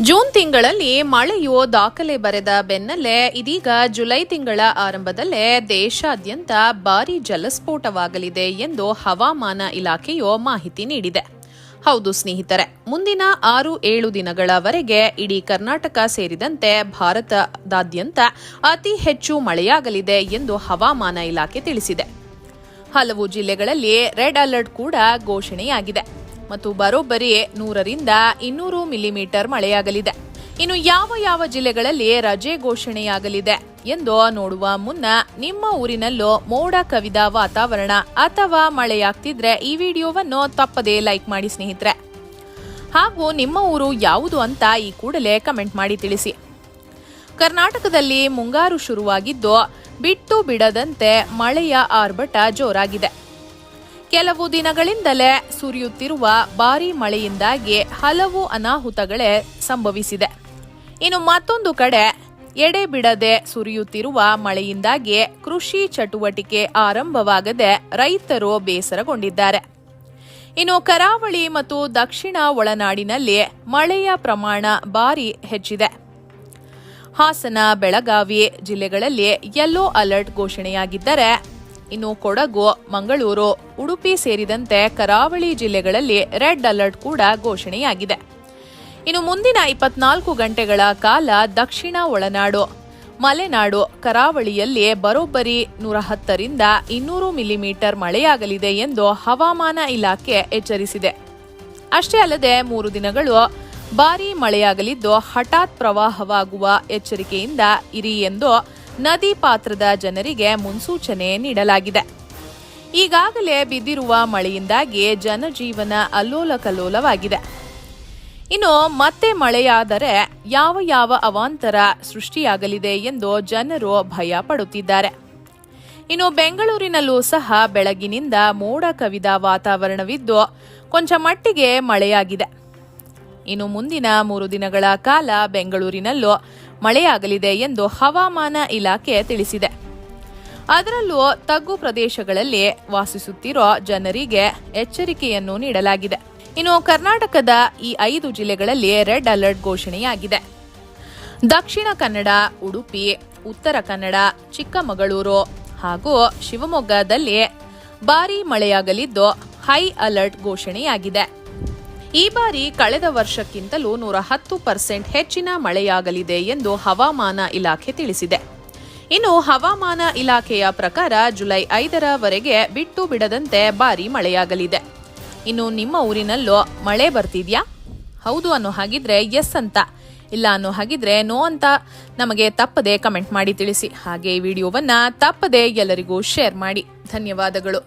June ತಿಂಗಳಲ್ಲಿ ಮಳೆಯು ದಾಖಲೆ ಬರೆದ ಬೆನ್ನಲ್ಲೇ ಇದೀಗ ಜುಲೈ ತಿಂಗಳ ಆರಂಭದಲ್ಲೇ ದೇಶಾದ್ಯಂತ ಭಾರೀ ಜಲಸ್ಫೋಟವಾಗಲಿದೆ ಎಂದು ಹವಾಮಾನ ಇಲಾಖೆಯು ಮಾಹಿತಿ ನೀಡಿದೆ. ಹೌದು ಸ್ನೇಹಿತರೆ, ಮುಂದಿನ ಆರು ಏಳು ದಿನಗಳವರೆಗೆ ಇಡೀ ಕರ್ನಾಟಕ ಸೇರಿದಂತೆ ಭಾರತದಾದ್ಯಂತ ಅತಿ ಹೆಚ್ಚು ಮಳೆಯಾಗಲಿದೆ ಎಂದು ಹವಾಮಾನ ಇಲಾಖೆ ತಿಳಿಸಿದೆ. ಹಲವು ಜಿಲ್ಲೆಗಳಲ್ಲಿ ರೆಡ್ ಅಲರ್ಟ್ ಕೂಡ ಘೋಷಣೆಯಾಗಿದೆ. ಮತ್ತು ಬರೋಬ್ಬರಿ ನೂರರಿಂದ ಇನ್ನೂರು ಮಿಲಿಮೀಟರ್ ಮಳೆಯಾಗಲಿದೆ. ಇನ್ನು ಯಾವ ಯಾವ ಜಿಲ್ಲೆಗಳಲ್ಲಿ ರಜೆ ಘೋಷಣೆಯಾಗಲಿದೆ ಎಂದು ನೋಡುವ ಮುನ್ನ ನಿಮ್ಮ ಊರಿನಲ್ಲೂ ಮೋಡ ಕವಿದ ವಾತಾವರಣ ಅಥವಾ ಮಳೆಯಾಗ್ತಿದ್ರೆ ಈ ವಿಡಿಯೋವನ್ನು ತಪ್ಪದೇ ಲೈಕ್ ಮಾಡಿ ಸ್ನೇಹಿತರೆ. ಹಾಗೂ ನಿಮ್ಮ ಊರು ಯಾವುದು ಅಂತ ಈ ಕೂಡಲೇ ಕಮೆಂಟ್ ಮಾಡಿ ತಿಳಿಸಿ. ಕರ್ನಾಟಕದಲ್ಲಿ ಮುಂಗಾರು ಶುರುವಾಗಿದ್ದು ಬಿಟ್ಟು ಬಿಡದಂತೆ ಮಳೆಯ ಆರ್ಭಟ ಜೋರಾಗಿದೆ. ಕೆಲವು ದಿನಗಳಿಂದಲೇ ಸುರಿಯುತ್ತಿರುವ ಭಾರೀ ಮಳೆಯಿಂದಾಗಿ ಹಲವು ಅನಾಹುತಗಳೇ ಸಂಭವಿಸಿದೆ. ಇನ್ನು ಮತ್ತೊಂದು ಕಡೆ, ಎಡೆ ಬಿಡದೆ ಸುರಿಯುತ್ತಿರುವ ಮಳೆಯಿಂದಾಗಿ ಕೃಷಿ ಚಟುವಟಿಕೆ ಆರಂಭವಾಗದೆ ರೈತರು ಬೇಸರಗೊಂಡಿದ್ದಾರೆ. ಇನ್ನು ಕರಾವಳಿ ಮತ್ತು ದಕ್ಷಿಣ ಒಳನಾಡಿನಲ್ಲಿ ಮಳೆಯ ಪ್ರಮಾಣ ಭಾರಿ ಹೆಚ್ಚಿದೆ. ಹಾಸನ, ಬೆಳಗಾವಿ ಜಿಲ್ಲೆಗಳಲ್ಲಿ ಯೆಲ್ಲೋ ಅಲರ್ಟ್ ಘೋಷಣೆಯಾಗಿದ್ದರೆ ಇನ್ನು ಕೊಡಗು, ಮಂಗಳೂರು, ಉಡುಪಿ ಸೇರಿದಂತೆ ಕರಾವಳಿ ಜಿಲ್ಲೆಗಳಲ್ಲಿ ರೆಡ್ ಅಲರ್ಟ್ ಕೂಡ ಘೋಷಣೆಯಾಗಿದೆ. ಇನ್ನು ಮುಂದಿನ ಇಪ್ಪತ್ನಾಲ್ಕು ಗಂಟೆಗಳ ಕಾಲ ದಕ್ಷಿಣ ಒಳನಾಡು, ಮಲೆನಾಡು, ಕರಾವಳಿಯಲ್ಲಿ ಬರೋಬ್ಬರಿ ನೂರ ಹತ್ತರಿಂದ ಇನ್ನೂರು ಮಿಲಿಮೀಟರ್ ಮಳೆಯಾಗಲಿದೆ ಎಂದು ಹವಾಮಾನ ಇಲಾಖೆ ಎಚ್ಚರಿಸಿದೆ. ಅಷ್ಟೇ ಅಲ್ಲದೆ ಮೂರು ದಿನಗಳು ಭಾರೀ ಮಳೆಯಾಗಲಿದ್ದು ಹಠಾತ್ ಪ್ರವಾಹವಾಗುವ ಎಚ್ಚರಿಕೆಯಿಂದ ಇರಿ ಎಂದು ನದಿ ಪಾತ್ರದ ಜನರಿಗೆ ಮುನ್ಸೂಚನೆ ನೀಡಲಾಗಿದೆ. ಈಗಾಗಲೇ ಬಿದ್ದಿರುವ ಮಳೆಯಿಂದಾಗಿ ಜನಜೀವನ ಅಲ್ಲೋಲ ಕಲ್ಲೋಲವಾಗಿದೆ ಇನ್ನು ಮತ್ತೆ ಮಳೆಯಾದರೆ ಯಾವ ಯಾವ ಅವಾಂತರ ಸೃಷ್ಟಿಯಾಗಲಿದೆ ಎಂದು ಜನರು ಭಯ ಪಡುತ್ತಿದ್ದಾರೆ. ಇನ್ನು ಬೆಂಗಳೂರಿನಲ್ಲೂ ಸಹ ಬೆಳಗಿನಿಂದ ಮೋಡ ಕವಿದ ವಾತಾವರಣವಿದ್ದು ಕೊಂಚ ಮಟ್ಟಿಗೆ ಮಳೆಯಾಗಿದೆ. ಇನ್ನು ಮುಂದಿನ ಮೂರು ದಿನಗಳ ಕಾಲ ಬೆಂಗಳೂರಿನಲ್ಲೂ ಮಳೆಯಾಗಲಿದೆ ಎಂದು ಹವಾಮಾನ ಇಲಾಖೆ ತಿಳಿಸಿದೆ. ಅದರಲ್ಲೂ ತಗ್ಗು ಪ್ರದೇಶಗಳಲ್ಲಿ ವಾಸಿಸುತ್ತಿರೋ ಜನರಿಗೆ ಎಚ್ಚರಿಕೆಯನ್ನು ನೀಡಲಾಗಿದೆ. ಇನ್ನು ಕರ್ನಾಟಕದ ಈ ಐದು ಜಿಲ್ಲೆಗಳಲ್ಲಿ ರೆಡ್ ಅಲರ್ಟ್ ಘೋಷಣೆಯಾಗಿದೆ. ದಕ್ಷಿಣ ಕನ್ನಡ, ಉಡುಪಿ, ಉತ್ತರ ಕನ್ನಡ, ಚಿಕ್ಕಮಗಳೂರು ಹಾಗೂ ಶಿವಮೊಗ್ಗದಲ್ಲಿ ಭಾರೀ ಮಳೆಯಾಗಲಿದ್ದು ಹೈ ಅಲರ್ಟ್ ಘೋಷಣೆಯಾಗಿದೆ. ಈ ಬಾರಿ ಕಳೆದ ವರ್ಷಕ್ಕಿಂತಲೂ ನೂರ ಹತ್ತು ಪರ್ಸೆಂಟ್ ಹೆಚ್ಚಿನ ಮಳೆಯಾಗಲಿದೆ ಎಂದು ಹವಾಮಾನ ಇಲಾಖೆ ತಿಳಿಸಿದೆ. ಇನ್ನು ಹವಾಮಾನ ಇಲಾಖೆಯ ಪ್ರಕಾರ ಜುಲೈ ಐದರವರೆಗೆ ಬಿಟ್ಟು ಬಿಡದಂತೆ ಭಾರಿ ಮಳೆಯಾಗಲಿದೆ. ಇನ್ನು ನಿಮ್ಮ ಊರಿನಲ್ಲೂ ಮಳೆ ಬರ್ತಿದ್ಯಾ? ಹೌದು ಅನ್ನೋ ಹಾಗಿದ್ರೆ ಎಸ್ ಅಂತ. ಇಲ್ಲ ಅನ್ನೋ ಹಾಗಿದ್ರೆ ನೋ ಅಂತ ನಮಗೆ ತಪ್ಪದೆ ಕಮೆಂಟ್ ಮಾಡಿ ತಿಳಿಸಿ. ಹಾಗೆ ಈ ವಿಡಿಯೋವನ್ನ ತಪ್ಪದೆ ಎಲ್ಲರಿಗೂ ಶೇರ್ ಮಾಡಿ. ಧನ್ಯವಾದಗಳು.